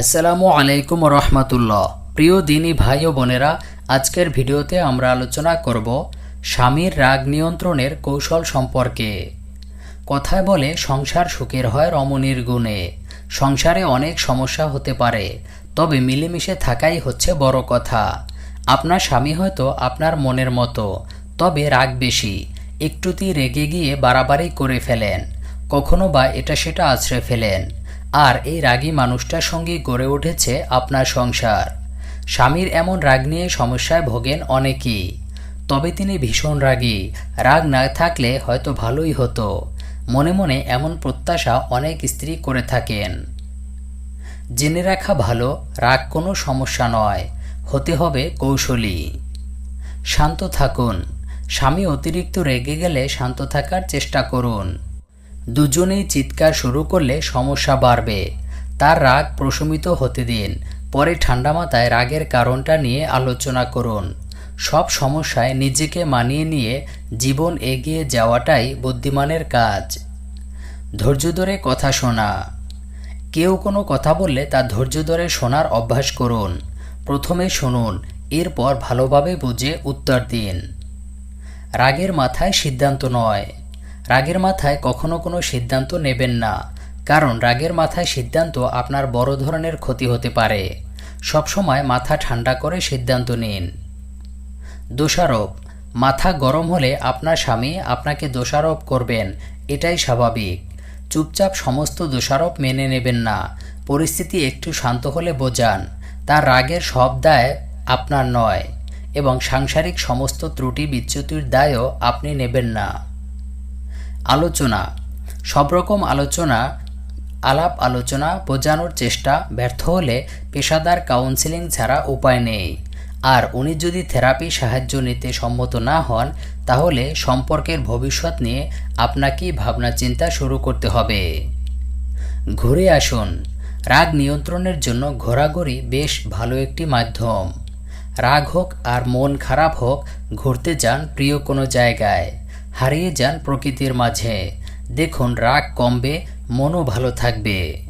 আসসালামু আলাইকুম রহমতুল্লাহ প্রিয় দিনী ভাই ও বোনেরা, আজকের ভিডিওতে আমরা আলোচনা করব স্বামীর রাগ নিয়ন্ত্রণের কৌশল সম্পর্কে। কথায় বলে, সংসার সুখের হয় রমণীর গুণে। সংসারে অনেক সমস্যা হতে পারে, তবে মিলেমিশে থাকাই হচ্ছে বড় কথা। আপনার স্বামী হয়তো আপনার মনের মতো, তবে রাগ বেশি, একটুতেই রেগে গিয়ে বাড়াবাড়ি করে ফেলেন, কখনো বা এটা সেটা আছড়ে ফেলেন। আর এই রাগী মানুষটার সঙ্গে গড়ে উঠেছে আপনার সংসার। স্বামীর এমন রাগ নিয়ে সমস্যায় ভোগেন অনেকেই। তবে তিনি ভীষণ রাগী। রাগ না থাকলে হয়তো ভালোই হতো। মনে মনে এমন প্রত্যাশা অনেক স্ত্রী করে থাকেন। জেনে রাখা ভালো, রাগ কোনো সমস্যা নয়। হতে হবে কৌশলী। শান্ত থাকুন। স্বামী অতিরিক্ত রেগে গেলে শান্ত থাকার চেষ্টা করুন। দুজনেই চিৎকার শুরু করলে সমস্যা বাড়বে। তার রাগ প্রশমিত হতে দিন। পরে ঠান্ডা মাথায় রাগের কারণটা নিয়ে আলোচনা করুন। সব সমস্যায় নিজেকে মানিয়ে নিয়ে জীবন এগিয়ে যাওয়াটাই বুদ্ধিমানের কাজ। ধৈর্য ধরে কথা শোনা। কেউ কোনো কথা বললে তা ধৈর্য ধরে শোনার অভ্যাস করুন। প্রথমে শুনুন, এরপর ভালোভাবে বুঝে উত্তর দিন। রাগের মাথায় সিদ্ধান্ত নয়। রাগের মাথায় কখনো কোনো সিদ্ধান্ত নেবেন না, কারণ রাগের মাথায় সিদ্ধান্ত আপনার বড় ধরনের ক্ষতি হতে পারে। সবসময় মাথা ঠান্ডা করে সিদ্ধান্ত নিন। দোষারোপ। মাথা গরম হলে আপনার স্বামী আপনাকে দোষারোপ করবেন, এটাই স্বাভাবিক। চুপচাপ সমস্ত দোষারোপ মেনে নেবেন না। পরিস্থিতি একটু শান্ত হলে বোঝান, তার রাগের সব দায় আপনার নয় এবং সাংসারিক সমস্ত ত্রুটি বিচ্যুতির দায়ও আপনি নেবেন না। আলোচনা। সব রকম আলোচনা, আলাপ আলোচনা, বোঝানোর চেষ্টা, ব্যর্থ হলে পেশাদার কাউন্সিলিং ছাড়া উপায় নেই। আর উনি যদি থেরাপি সাহায্য নিতে সম্মত না হন, তাহলে সম্পর্কের ভবিষ্যৎ নিয়ে আপনাকেই ভাবনা চিন্তা শুরু করতে হবে। ঘুরে আসুন। রাগ নিয়ন্ত্রণের জন্য ঘোরাঘুরি বেশ ভালো একটি মাধ্যম। রাগ হোক আর মন খারাপ হোক, ঘুরতে যান প্রিয় কোনো জায়গায়। হারিয়ে যান প্রকৃতির মাঝে। দেখুন রাগ কমবে মনও ভালো থাকবে।